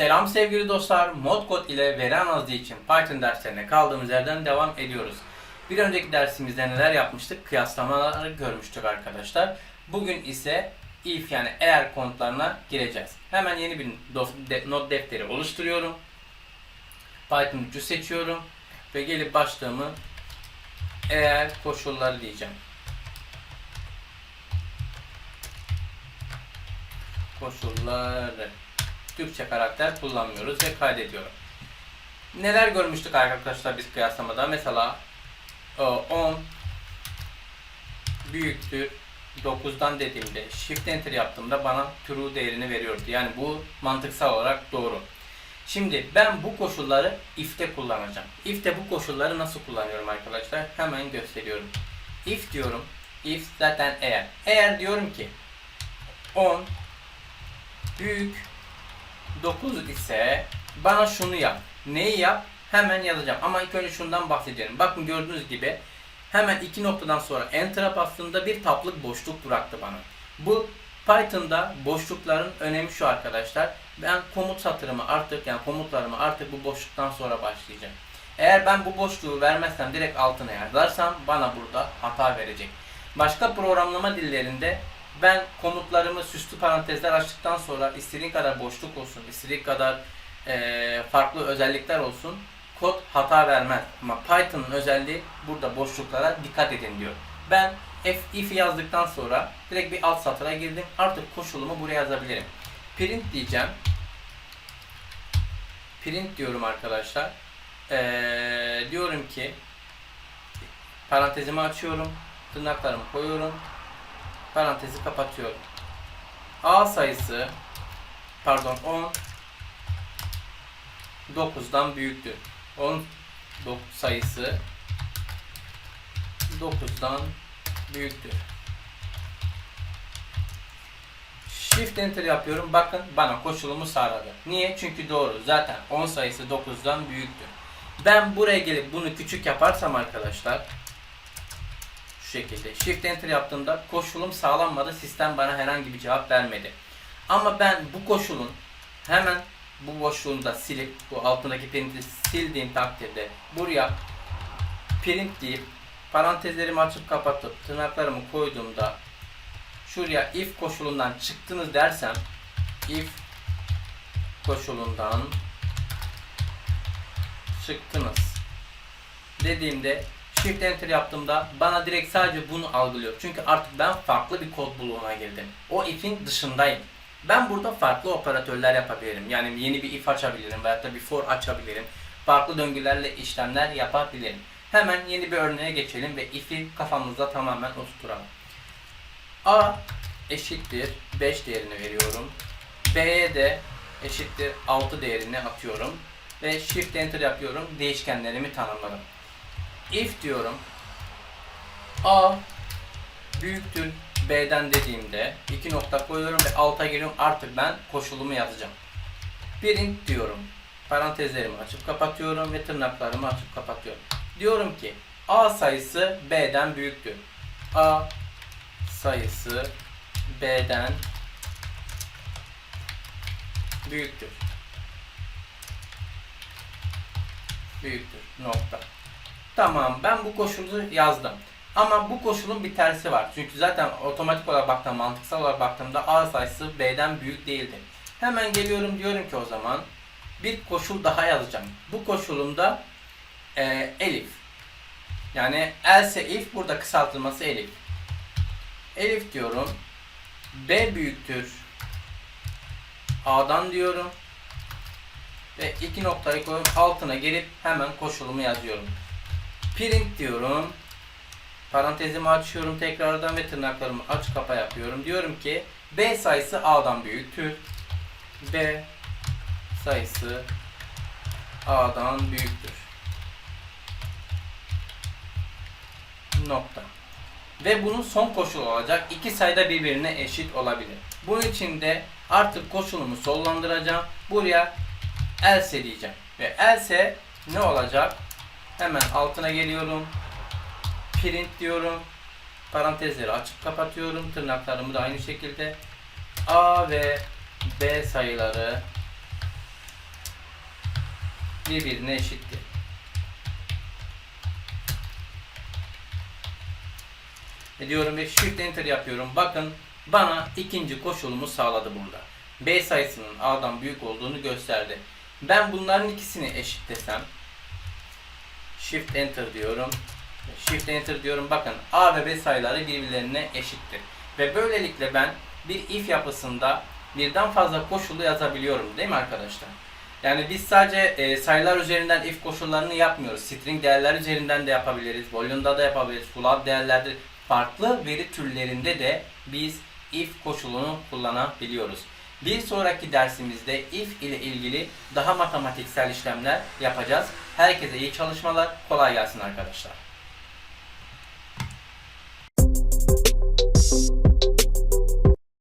Selam sevgili dostlar. Modcode ile veri analizi için Python derslerine kaldığımız yerden devam ediyoruz. Bir önceki dersimizde neler yapmıştık? Kıyaslamaları görmüştük arkadaşlar. Bugün ise if yani eğer komutlarına gireceğiz. Hemen yeni bir not defteri oluşturuyorum. Python 3'ü seçiyorum ve gelip başlığımı eğer koşulları diyeceğim. Koşulları. Türkçe karakter kullanmıyoruz ve kaydediyorum. Neler görmüştük arkadaşlar biz kıyaslamada? Mesela e, 10 büyüktür 9'dan dediğimde shift enter yaptığımda bana true değerini veriyordu. Yani bu mantıksal olarak doğru. Şimdi ben bu koşulları if'te kullanacağım. If'te bu koşulları nasıl kullanıyorum arkadaşlar? Hemen gösteriyorum. If diyorum. If zaten eğer. Eğer diyorum ki 10 büyük 9 ise bana şunu yap. Neyi yap? Hemen yazacağım. Ama ilk önce şundan bahsedelim. Bakın gördüğünüz gibi hemen iki noktadan sonra Enter'a bastığımda bir taplık boşluk bıraktı bana. Bu Python'da boşlukların önemi şu arkadaşlar. Ben komut satırımı artık yani komutlarımı artık bu boşluktan sonra başlayacağım. Eğer ben bu boşluğu vermezsem direkt altına yazarsam bana burada hata verecek. Başka programlama dillerinde ben komutlarımı süslü parantezler açtıktan sonra istediğin kadar boşluk olsun, istediğin kadar eee, farklı özellikler olsun kod hata vermez. Ama Python'ın özelliği burada boşluklara dikkat edin diyor. Ben if yazdıktan sonra direkt bir alt satıra girdim. Artık koşulumu buraya yazabilirim. Print diyeceğim. Print diyorum arkadaşlar. Eee, diyorum ki parantezimi açıyorum. Tırnaklarımı koyuyorum. Parantezi kapatıyorum. A sayısı pardon 10 9'dan büyüktür. 10 dok- sayısı 9'dan büyüktür. Shift Enter yapıyorum. Bakın bana koşulumu sağladı. Niye? Çünkü doğru. Zaten 10 sayısı 9'dan büyüktür. Ben buraya gelip bunu küçük yaparsam arkadaşlar şekilde Shift Enter yaptığımda koşulum sağlanmadı. Sistem bana herhangi bir cevap vermedi. Ama ben bu koşulun hemen bu boşluğunu da silip bu altındaki printi sildiğim takdirde buraya print deyip parantezlerimi açıp kapatıp tırnaklarımı koyduğumda şuraya if koşulundan çıktınız dersem if koşulundan çıktınız dediğimde Shift Enter yaptığımda bana direkt sadece bunu algılıyor. Çünkü artık ben farklı bir kod bloğuna girdim. O if'in dışındayım. Ben burada farklı operatörler yapabilirim. Yani yeni bir if açabilirim veyahut da bir for açabilirim. Farklı döngülerle işlemler yapabilirim. Hemen yeni bir örneğe geçelim ve if'i kafamızda tamamen oturtalım. A eşittir 5 değerini veriyorum. B'ye de eşittir 6 değerini atıyorum. Ve Shift Enter yapıyorum. Değişkenlerimi tanımladım. If diyorum. A büyüktür B'den dediğimde iki nokta koyuyorum ve alta geliyorum. Artık ben koşulumu yazacağım. Print diyorum. Parantezlerimi açıp kapatıyorum ve tırnaklarımı açıp kapatıyorum. Diyorum ki A sayısı B'den büyüktür. A sayısı B'den büyüktür. Büyüktür. Nokta. Tamam ben bu koşulu yazdım. Ama bu koşulun bir tersi var. Çünkü zaten otomatik olarak baktığımda, mantıksal olarak baktığımda A sayısı B'den büyük değildi. Hemen geliyorum diyorum ki o zaman bir koşul daha yazacağım. Bu koşulumda e, elif. Yani else if burada kısaltılması elif. Elif diyorum. B büyüktür. A'dan diyorum. Ve iki noktayı koyup altına gelip hemen koşulumu yazıyorum. Print diyorum. Parantezimi açıyorum tekrardan ve tırnaklarımı aç kapa yapıyorum. Diyorum ki B sayısı A'dan büyüktür. B sayısı A'dan büyüktür. Nokta. Ve bunun son koşulu olacak. İki sayıda birbirine eşit olabilir. Bunun için de artık koşulumu sollandıracağım. Buraya else diyeceğim. Ve else ne olacak? Hemen altına geliyorum. Print diyorum. Parantezleri açıp kapatıyorum. Tırnaklarımı da aynı şekilde A ve B sayıları birbirine eşittir. E diyorum ve shift enter yapıyorum. Bakın bana ikinci koşulumu sağladı burada. B sayısının A'dan büyük olduğunu gösterdi. Ben bunların ikisini eşitlesem shift enter diyorum. Shift enter diyorum. Bakın A ve B sayıları birbirlerine eşittir. Ve böylelikle ben bir if yapısında birden fazla koşulu yazabiliyorum değil mi arkadaşlar? Yani biz sadece e, sayılar üzerinden if koşullarını yapmıyoruz. String değerler üzerinden de yapabiliriz. Boolean'da da yapabiliriz. Float değerlerde farklı veri türlerinde de biz if koşulunu kullanabiliyoruz. Bir sonraki dersimizde if ile ilgili daha matematiksel işlemler yapacağız. Herkese iyi çalışmalar. Kolay gelsin arkadaşlar.